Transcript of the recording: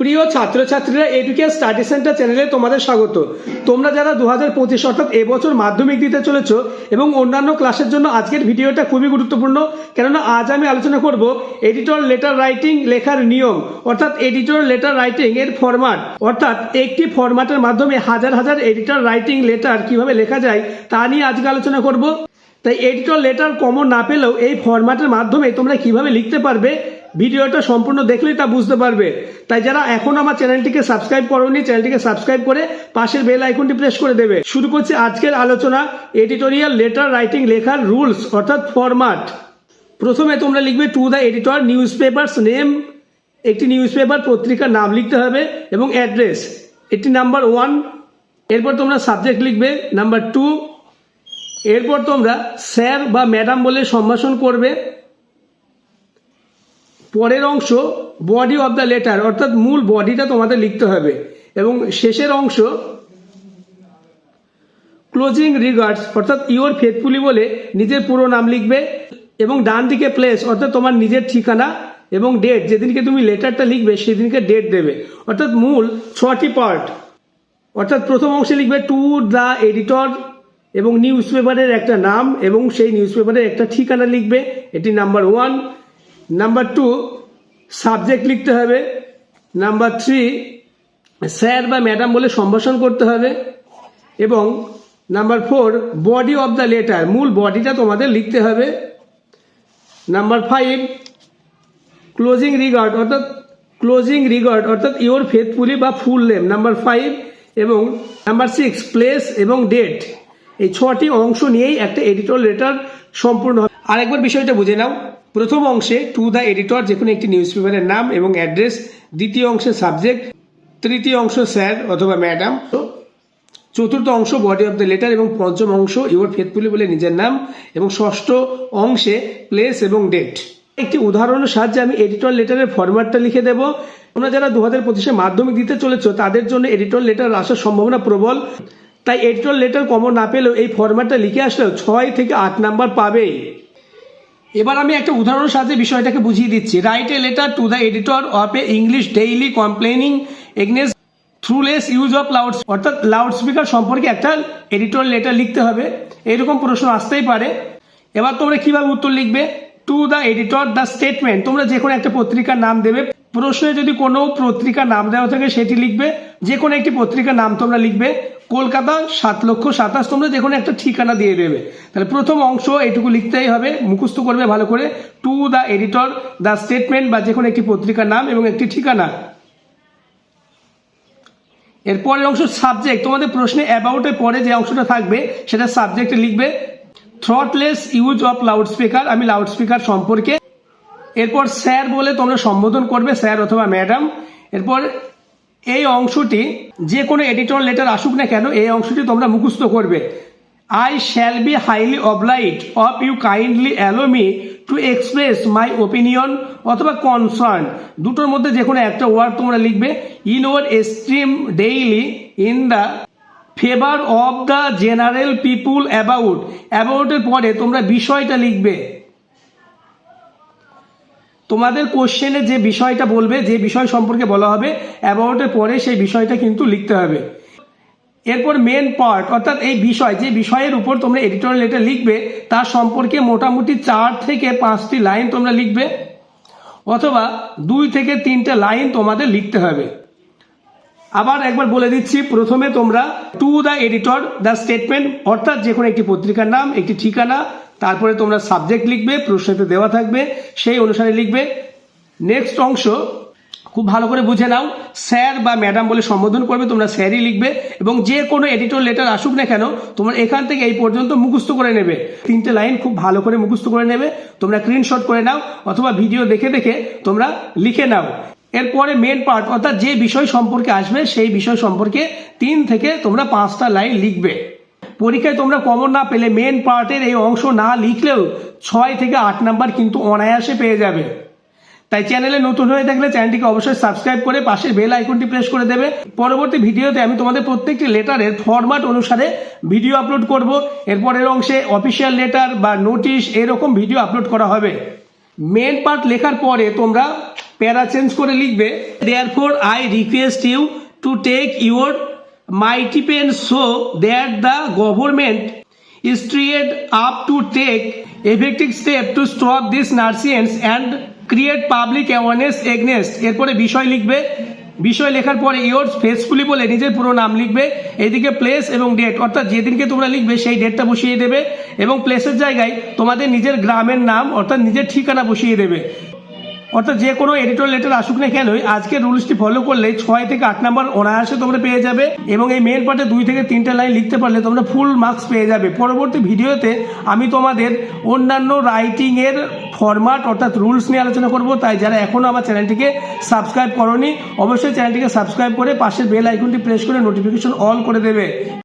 প্রিয় ছাত্রছাত্রীরা educare study centre চ্যানেলে তোমাদের স্বাগত। তোমরা যারা দু হাজার পঁচিশ অর্থাৎ এবছর মাধ্যমিক দিতে চলেছ এবং অন্যান্য ক্লাসের জন্য আজকের ভিডিওটা খুবই গুরুত্বপূর্ণ, কেননা আজ আমি আলোচনা করব এডিটর লেটার রাইটিং লেখার নিয়ম, অর্থাৎ এডিটর লেটার রাইটিং এর ফরম্যাট অর্থাৎ একটি ফরম্যাটের মাধ্যমে হাজার হাজার এডিটর রাইটিং লেটার কীভাবে লেখা যায়, তা নিয়ে আজকে আলোচনা করব। তাই এডিটর লেটার কমন না পেলেও এই ফরম্যাটের মাধ্যমে তোমরা কীভাবে লিখতে পারবে ভিডিওটা সম্পূর্ণ দেখলেই তা বুঝতে পারবে। তাই যারা এখন আমার চ্যানেলটিকে সাবস্ক্রাইব করোনি, চ্যানেলটিকে সাবস্ক্রাইব করে পাশের বেল আইকনটি প্রেস করে দেবে। শুরু করছি আজকের আলোচনা, এডিটোরিয়াল লেটার রাইটিং লেখার রুলস, অর্থাৎ ফরম্যাট। প্রথমে তোমরা লিখবে to the editor newspapers name, একটি নিউজ পেপার পত্রিকার নাম লিখতে হবে এবং অ্যাড্রেস। এটি নাম্বার ওয়ান। এরপর তোমরা সাবজেক্ট লিখবে, নাম্বার টু। এরপর তোমরা স্যার বা ম্যাডাম বলে সম্ভাষণ করবে। পরের অংশ বডি অফ দ্য লেটার অর্থাৎ মূল বডিটা তোমাদের লিখতে হবে। এবং শেষের অংশ ক্লোজিং রিগার্ডস অর্থাৎ ইওর ফেথফুলি বলে নিজের পুরো নাম লিখবে এবং ডান দিকে প্লেস অর্থাৎ তোমার নিজের ঠিকানা এবং ডেট যেদিনকে তুমি লেটারটা লিখবে সেদিনকে ডেট দেবে। অর্থাৎ মূল ছটি পার্ট অর্থাৎ প্রথম অংশে লিখবে টু দ্য এডিটর এবং নিউজ পেপারের একটা নাম এবং সেই নিউজ পেপারের একটা ঠিকানা লিখবে। এটি number one number two subject লিখতে হবে। নাম্বার থ্রি স্যার বা ম্যাডাম বলে সম্ভাষণ করতে হবে। এবং number four body of the letter মূল বডিটা তোমাদের লিখতে হবে। নাম্বার ফাইভ ক্লোজিং রিগার্ড অর্থাৎ ক্লোজিং রিগার্ড অর্থাৎ ইওর ফেথফুলি বা ফুল নেম নাম্বার ফাইভ এবং নাম্বার সিক্স প্লেস এবং ডেট এই ছটি অংশ নিয়েই একটা এডিটর লেটার সম্পূর্ণ হবে। আরেকবার বিষয়টা বুঝে নাও। প্রথম অংশে টু দ্য এডিটর যে কোনো একটি নিউজ পেপারের নাম এবং অ্যাড্রেস দ্বিতীয় অংশে সাবজেক্ট তৃতীয় অংশ স্যার অথবা ম্যাডাম চতুর্থ অংশ বডি অফ দ্য লেটার এবং পঞ্চম অংশ ইউর ফেথফুলি বলে নিজের নাম এবং ষষ্ঠ অংশে প্লেস এবং ডেট একটি উদাহরণের সাহায্যে আমি এডিটর লেটারের ফরম্যাটটা লিখে দেবো। তোমরা যারা দু হাজার পঁচিশে মাধ্যমিক দিতে চলেছ, তাদের জন্য এডিটর লেটার আসার সম্ভাবনা প্রবল। তাই এডিটর লেটার কমন না পেলেও এই ফরম্যাটটা লিখে আসলেও ছয় থেকে আট নাম্বার পাবেই এবার আমি একটা উদাহরণের সাথে বিষয়টাকে বুঝিয়ে দিচ্ছি। Write a letter to the editor of a English daily complaining against thoughtless use of loud অর্থাৎ লাউড স্পিকার সম্পর্কে একটা এডিটর লেটার লিখতে হবে। এরকম প্রশ্ন আসতেই পারে। এবার তোমরা কীভাবে উত্তর লিখবে? To the editor the statement তোমরা যে কোনো একটা পত্রিকার নাম দেবে। প্রশ্নে যদি কোনো পত্রিকার নাম দেওয়া থাকে, সেটি লিখবে। যে কোনো একটি পত্রিকার নাম তোমরা লিখবে। কলকাতা, সাত লক্ষ সাতাশ, তোমরা যে কোনো একটা ঠিকানা দিয়ে দেবে। তাহলে প্রথম অংশ এটুকু লিখতেই হবে। মুখস্থ করবে ভালো করে। To the editor the statement বা যে কোনো একটি পত্রিকার নাম এবং একটি ঠিকানা। এরপরের অংশ সাবজেক্ট তোমাদের প্রশ্নে অ্যাবাউটের পরে যে অংশটা থাকবে, সেটা সাবজেক্টে লিখবে। Thoughtless use of loud speaker আমি লাউড স্পিকার সম্পর্কে। এরপর স্যার বলে তোমরা সম্বোধন করবে, স্যার অথবা ম্যাডাম। এরপর এই অংশটি যে কোনো এডিটর লেটার আসুক না কেন, এই অংশটি তোমরা মুখস্থ করবে। I shall be highly obliged of you kindly allow me to express my opinion অথবা কনসার্ন দুটোর মধ্যে যে কোনো একটা ওয়ার্ড তোমরা লিখবে। In your esteemed daily in the favour of the general people about অ্যাবাউটের পরে তোমরা বিষয়টা লিখবে। তোমাদের কোশ্চেনে যে বিষয়টা বলবে, যে বিষয় সম্পর্কে বলা হবে অ্যাবাউটের পরে সেই বিষয়টা কিন্তু লিখতে হবে। এরপর মেন পার্ট অর্থাৎ এই বিষয়, যে বিষয়ের উপর তোমরা এডিটর লেটার লিখবে, তার সম্পর্কে মোটামুটি চার থেকে পাঁচটি লাইন তোমরা লিখবে, অথবা দুই থেকে তিনটে লাইন তোমাদের লিখতে হবে। আবার একবার বলে দিচ্ছি, প্রথমে তোমরা to the editor the statement অর্থাৎ যে কোনো একটি পত্রিকার নাম, একটি ঠিকানা, তারপরে তোমরা সাবজেক্ট লিখবে, প্রশ্নতে দেওয়া থাকবে, সেই অনুসারে লিখবে। নেক্সট অংশ, খুব ভালো করে বুঝে নাও, স্যার বা ম্যাডাম বলে সম্বোধন করবে, তোমরা স্যারই লিখবে, এবং যে কোনো এডিটর লেটার আসুক না কেন, তোমরা এখান থেকে এই পর্যন্ত মুখস্থ করে নেবে। তিনটে লাইন খুব ভালো করে মুখস্থ করে নেবে, তোমরা স্ক্রিনশট করে নাও, অথবা ভিডিও দেখে দেখে তোমরা লিখে নাও। এরপরে মেন পার্ট অর্থাৎ যে বিষয় সম্পর্কে আসবে, সেই বিষয় সম্পর্কে তিন থেকে তোমরা পাঁচটা লাইন লিখবে। পরীক্ষায় তোমরা কমন না পেলে মেন পার্টের এই অংশ না লিখলেও ছয় থেকে আট নাম্বার কিন্তু অনায়াসে পেয়ে যাবে। তাই চ্যানেলে নতুন হয়ে থাকলে চ্যানেলটিকে অবশ্যই সাবস্ক্রাইব করে পাশের বেল আইকনটি প্রেস করে দেবে। পরবর্তী ভিডিওতে আমি তোমাদের প্রত্যেকটি লেটারের ফরম্যাট অনুসারে ভিডিও আপলোড করব। এরপরের অংশে অফিসিয়াল লেটার বা নোটিশ এরকম ভিডিও আপলোড করা হবে। মেন পার্ট লেখার পরে তোমরা প্যারা চেঞ্জ করে লিখবে therefore I request you to take your mighty pen so that the government straight up to take effective step to stop this nonsense and create public awareness against. এরপরে বিষয় লিখবে, বিষয় লেখার পরে ইয়োর ফেসফুলি বলে নিজের পুরো নাম লিখবে, এদিকে প্লেস এবং ডেট অর্থাৎ যেদিনকে তোমরা লিখবে সেই ডেটটা বসিয়ে দেবে এবং প্লেসের জায়গায় তোমাদের নিজের গ্রামের নাম, অর্থাৎ নিজের ঠিকানা বসিয়ে দেবে। অর্থাৎ যে কোনো এডিটর লেটার আসুক না কেনই আজকে রুলসটি ফলো করলে ছয় থেকে আট নাম্বার অনায়াসে তোমরা পেয়ে যাবে এবং এই মেন পার্টে দুই থেকে তিনটে লাইন লিখতে পারলে তোমরা ফুল মার্কস পেয়ে যাবে। পরবর্তী ভিডিওতে আমি তোমাদের অন্যান্য রাইটিংয়ের ফরম্যাট অর্থাৎ রুলস নিয়ে আলোচনা করব। তাই যারা এখনও আমার চ্যানেলটিকে সাবস্ক্রাইব করনি, অবশ্যই চ্যানেলটিকে সাবস্ক্রাইব করে পাশের বেল আইকনটি প্রেস করে নোটিফিকেশন অন করে দেবে।